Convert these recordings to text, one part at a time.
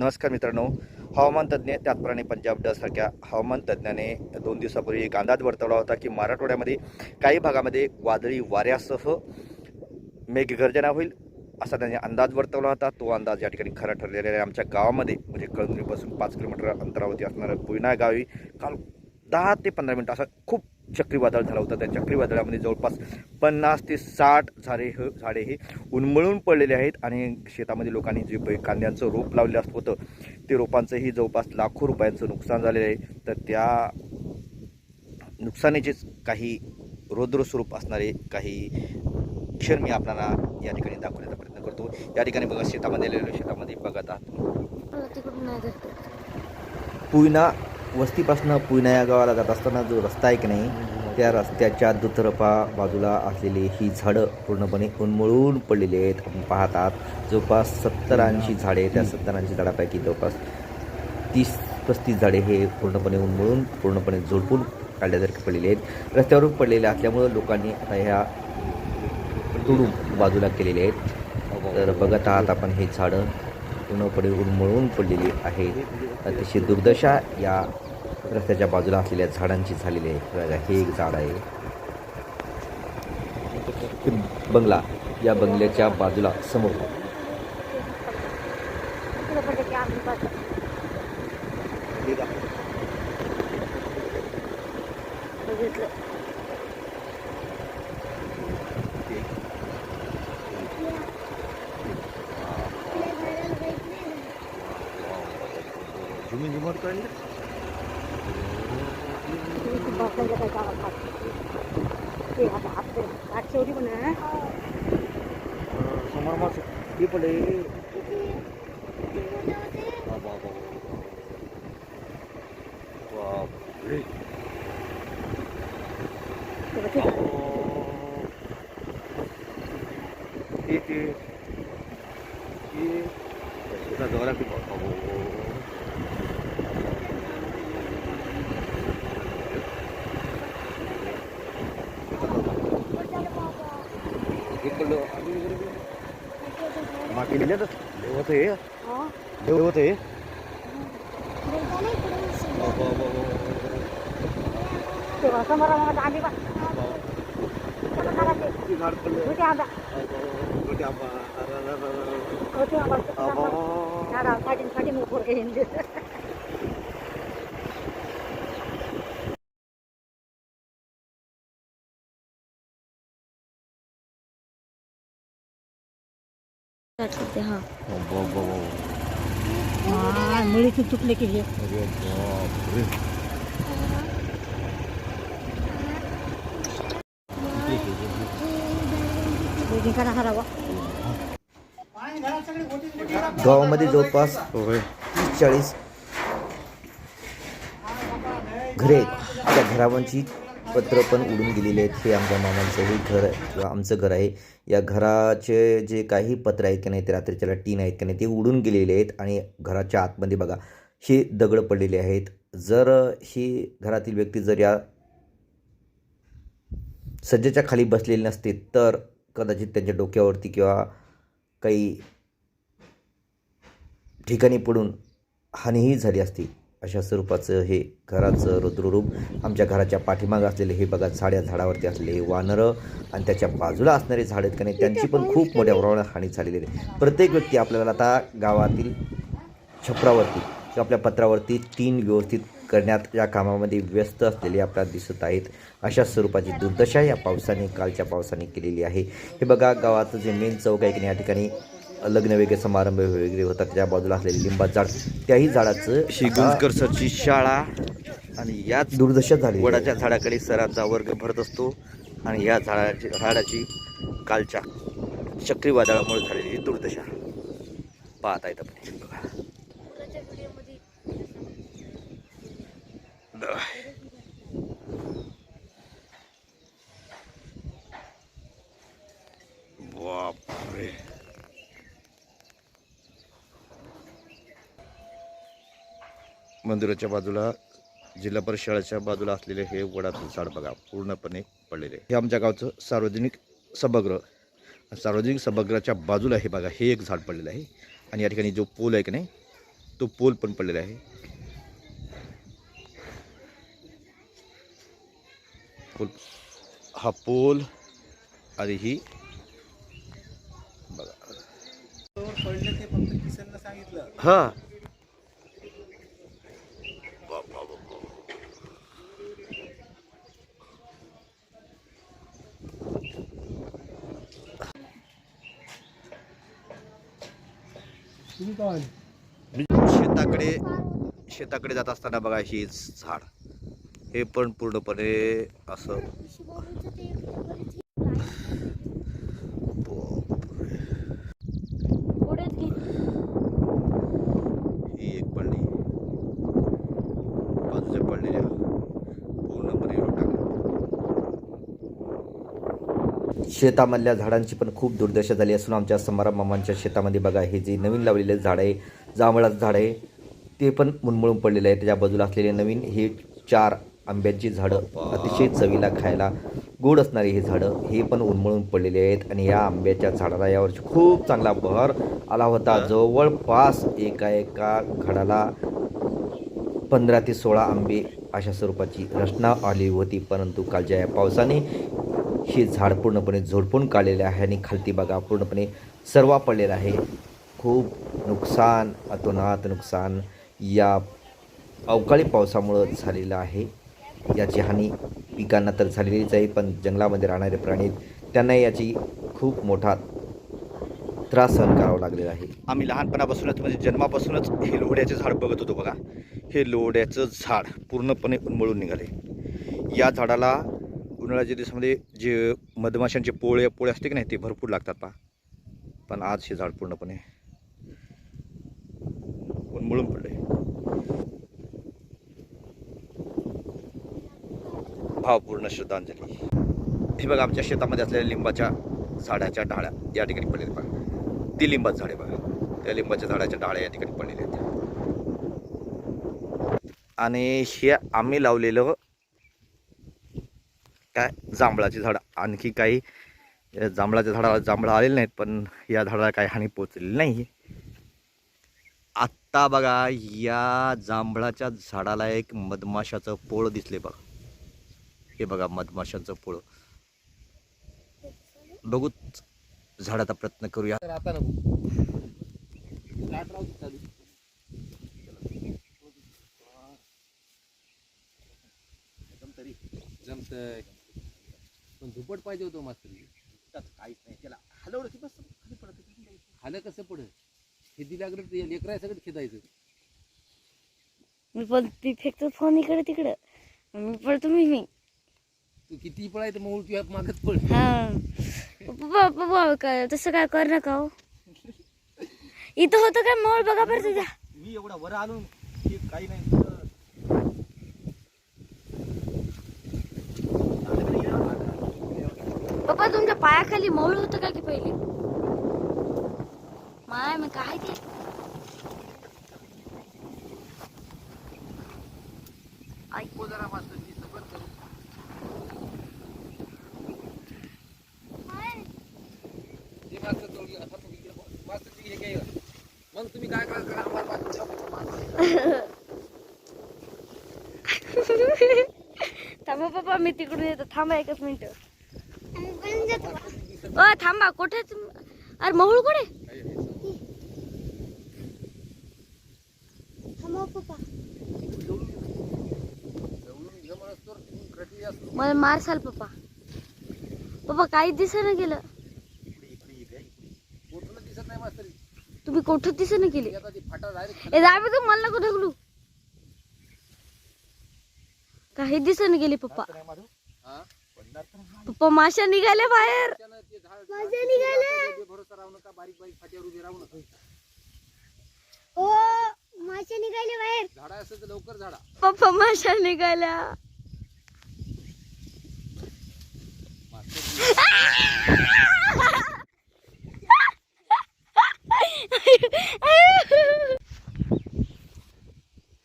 नमस्कार मित्रांनो. हवामान तज्ज्ञ त्याचप्रमाणे पंजाब डसारख्या हवामान तज्ज्ञाने दोन दिवसापूर्वी एक अंदाज वर्तवला होता की मराठवाड्यामध्ये काही भागामध्ये वादळी वाऱ्यासह मेघगर्जना होईल असा त्यांनी अंदाज वर्तवला होता. तो अंदाज या ठिकाणी खरा ठरलेला आहे. आमच्या गावामध्ये म्हणजे कळमनुरीपासून पाच किलोमीटर अंतरावरती असणारं पुयना गावी काल दहा ते पंधरा मिनटं असा खूप चक्रीवादळ झालं होतं. त्या चक्रीवादळामध्ये जवळपास पन्नास ते साठ झाडे हे झाडे हे उन्मळून पडलेले आहेत आणि शेतामध्ये लोकांनी जे कांद्यांचं रोप लावलेलं असं होतं ते रोपांचंही जवळपास लाखो रुपयांचं नुकसान झालेलं आहे. तर त्या नुकसानीचेच काही रौद्र स्वरूप असणारे काही क्षण मी आपल्याला या ठिकाणी दाखवण्याचा प्रयत्न करतो. या ठिकाणी बघा शेतामध्ये आलेलो शेतामध्ये बघत आहात. मला वस्तीपासून पुयना या गावाला जात असताना जो रस्ता आहे की नाही त्या रस्त्याच्या दुतर्फा बाजूला असलेली ही झाडं पूर्णपणे उन्मळून पडलेली आहेत. आपण पाहतात जवळपास सत्तर ऐंशी झाडे त्या सत्तर ऐंशी झाडापैकी जवळपास तीस पस्तीस झाडे हे पूर्णपणे उन्मळून पूर्णपणे झोडपून काढल्यासारखे पडलेले आहेत. रस्त्यावरून पडलेले असल्यामुळं लोकांनी आता ह्या तुडून बाजूला केलेले आहेत. तर बघत आहात आपण हे झाडं. पूर्णपणे उन्मळून पडलेली आहे. अतिशय दुर्दशा या रस्त्याच्या बाजूला असलेल्या झाडांची झालेली आहे. बघा हे एक झाड आहे. बंगला या बंगल्याच्या बाजूला समोर. तुला पडलं की आम्ही पाहतो बघितलं जमीन जुमर काढली तुम्ही बसलेलं काय गावात हात ते हात हात हात शेवटी पण आहे समोर मास हे पडले तेव्हा ठीक आहे ते ते जोरा मागे लिहिल्यातच होतं हे हा? देव होतं हे तेव्हा समोर मग आम्ही बा- त्याला करा ते. होते आंबा. घेईन. हा. हा, मुळीतून तुटले की हे. गावामध्ये जवळपास तीस चाळीस घरे त्या घरावांची पत्र पण उडून गेलेले आहेत हे आमच्या मामांचंही घर किंवा आमचं घर आहे. या घराचे जे काही पत्र आहेत की नाही ते रात्रीच्याला टीन आहेत की नाही ते उडून गेलेले आहेत आणि घराच्या आतमध्ये बघा हे दगड पडलेले आहेत. जर ही घरातील व्यक्ती जर या सज्जेच्या खाली बसलेली नसते तर कदाचित त्यांच्या डोक्यावरती किंवा काही ठिकाणी पडून हानीही झाली असती. अशा स्वरूपाचं हे घराचं रुद्ररूप आमच्या घराच्या पाठीमागं असलेले हे बघा साड्या झाडावरती असलेले हे वानरं आणि त्याच्या बाजूला असणारे झाड आहेत का नाही त्यांची पण खूप मोठ्या प्रमाणात हानी झालेली आहे. प्रत्येक व्यक्ती आपल्याला आता गावातील छपरावरती किंवा आपल्या पत्रावरती तीन व्यवस्थित करण्यात या कामामध्ये व्यस्त असलेले आपल्याला दिसत आहेत. अशा स्वरूपाची दुर्दशा या पावसाने कालच्या पावसाने केलेली आहे. हे बघा गावाचं जे मेन चौक आहे की या ठिकाणी लग्न वगैरे समारंभ वगैरे होतात त्या बाजूला असलेले लिंबा झाड त्याही झाडाचं श्री गुंजकर सरची शाळा आणि याच दुर्दशा झाली. वडाच्या झाडाखाली सरांचा वर्ग भरत असतो आणि या झाडाची झाडाची कालच्या चक्रीवादळामुळे झालेली दुर्दशा. पाहता येत आपण बघा बापरे मंदिराच्या बाजूला जिल्हा परिषद शाळेच्या बाजूला असलेले हे वडाचं झाड बघा पूर्णपणे पडलेले आहे. हे आमच्या गावचं सार्वजनिक सभागृह. सार्वजनिक सभागृहाच्या बाजूला हे बघा हे एक झाड पडलेलं आहे. आणि या ठिकाणी जो पूल आहे की नाही तो पोल पण पडलेला आहे. पोल हा पोल आणि ही बघा. हा. तुम्ही शेताकडे शेताकडे जात असताना बघा ही झाड. हे पण पूर्णपणे असं पुढेच घे ही एक पडली बाजूच्या पडलेल्या पूर्णपणे टाकलं शेतामधल्या झाडांची पण खूप दुर्दशा झाली असून आमच्या समारा मामांच्या शेतामध्ये बघा हे जे नवीन लावलेले झाड आहे जांभळाचं झाड आहे ते पण मुणमुळून पडलेलं आहे त्याच्या बाजूला असलेले नवीन हे चार आंब्याची झाडं अतिशय चवीला खायला गोड असणारी ही झाडं हे पण उन्मळून पडलेले आहेत. आणि या आंब्याच्या झाडाला यावर्षी खूप चांगला बहर आला होता. जवळपास एका एका घडाला पंधरा ते सोळा आंबे अशा स्वरूपाची रचना आली होती. परंतु कालच्या या पावसाने हे झाड पूर्णपणे झोडपून काढलेले आहे आणि खालती बघा पूर्णपणे सर्वा पडलेला आहे. खूप नुकसान अतोनात नुकसान या अवकाळी पावसामुळं झालेलं आहे. याची हानी पिकांना तर झालेलीच आहे पण जंगलामध्ये राहणारे प्राणी त्यांना याची खूप मोठा त्रास सहन करावा लागलेला आहे. आम्ही लहानपणापासूनच म्हणजे जन्मापासूनच हे लोहड्याचे झाड बघत होतो बघा. हे लोहड्याचं झाड पूर्णपणे उन्मळून निघाले. या झाडाला उन्हाळ्याच्या दिवसामध्ये जे मधमाशांचे पोळे पोळे असते की नाही ते भरपूर लागतात पा पण आज हे झाड पूर्णपणे उन्मळून पडले भावपूर्ण श्रद्धांजली. हे बघा आमच्या शेतामध्ये असलेल्या लिंबाच्या झाडाच्या डाळ्या या ठिकाणी पडलेल्या बघा ती लिंबाच झाडे बघा. त्या लिंबाच्या झाडाच्या डाळ्या या ठिकाणी पडलेल्या आहेत. आणि हे आम्ही लावलेलं काय? जांभळाची झाड. आणखी काही जांभळाच्या झाडाला जांभळं आलेले नाहीत पण या झाडाला काही हानी पोचलेली नाही आत्ता बघा या जांभळाच्या झाडाला एक मधमाशाचं पोळ दिसले बघा. हे बघा मधमाशांचं पोळ. बघूच झाडाचा प्रयत्न करूया. तर जमतंय. पण झुपट पाहिजे होतं मास्तरी काहीच नाही. त्याला हलवलं की बस खाली पडत खालं कसं पड खेदी लागलं तर लेकरा सगळं खेदायचं. मी पण ती फेकतो फोन इकडे तिकडं. मी पडतो मी मी. तू किती पळायचं मग उलटी मागत पड हा. पप्पा पप्पा काय तसं काय कर नका हो. इथं होतं काय मोळ बघा बरं तुझ्या मी एवढा वर आणून काही नाही पप्पा पायाखाली मोळ होतं का की पहिले? माय मग काय ते? ऐकू जरा हे मग तुम्ही काय काय करा थांबा पप्पा मी तिकडून येतो. थांबा एकच मिनिट. अ थांबा कुठे अरे मोहळ कुठे? मला मारसाल पप्पा. पप्पा काहीच गेलं दिसत नाही मास्तर तुम्ही कुठं दिसेना गेले आता ती फाटा डायरेक्ट ए जाय तू मला नको ढकलू. काही दिसेना गेली पप्पा. हा? पप्पा माशा निघाल्या बाहेर. त्यानं ते झाड बेभरोसा राहू नका बारीक बारीक फाट्यावर उभे राहू नका. ओ माशा निघाल्या बाहेर. झाडा असेल तर लवकर झाडा. पप्पा माशा निघाल्या.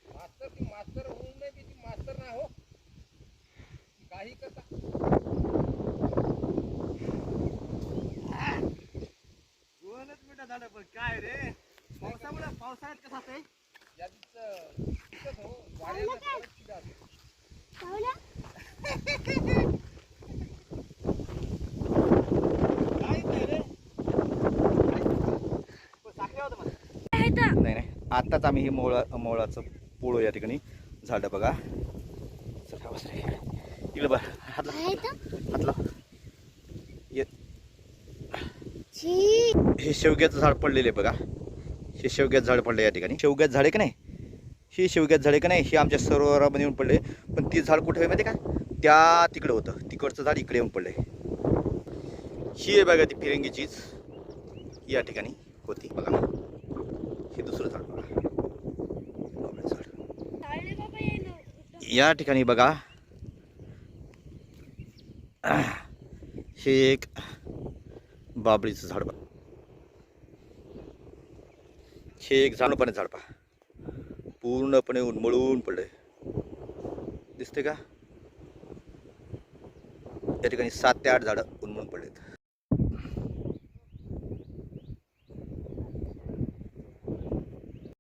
मास्तर ती मास्तर होऊन नाही ती मास्तर नाही हो. काही करता दोनच मिनिटं झालं पण काय रे? पावसामुळे पावसाळ्यात कसं असते हो, नाही नाही. आत्ताच आम्ही हे मोळा मोळाचं पोळं या ठिकाणी झाडं बघा. चला बस इकडे बघ. हात लाव. आहे तर हात लाव. ये- छी हे शेवग्याचं झाड पडलेले बघा. हे शेवग्याचं झाड पडलं या ठिकाणी. शेवग्याचं झाड आहे का नाही? ही शेवग्याचं झाड आहे का नाही? हे आमच्या सरोवरामध्ये येऊन पडले पण ती झाड कुठे आहे माहिती आहे का? त्या तिकडं होतं. तिकडचं झाड इकडे येऊन पडलंय. ही आहे बघा ती फिरंगी चीज. या ठिकाणी होती बघा. हे दुसरं झाड बघा. झाड. या ठिकाणी बघा. हे एक बाबळीचं झाड बघा. हे एक झाडपाने झाड पहा. पूर्णपणे उन्मळून पडलंय. दिसते का? या ठिकाणी सात ते आठ झाडं.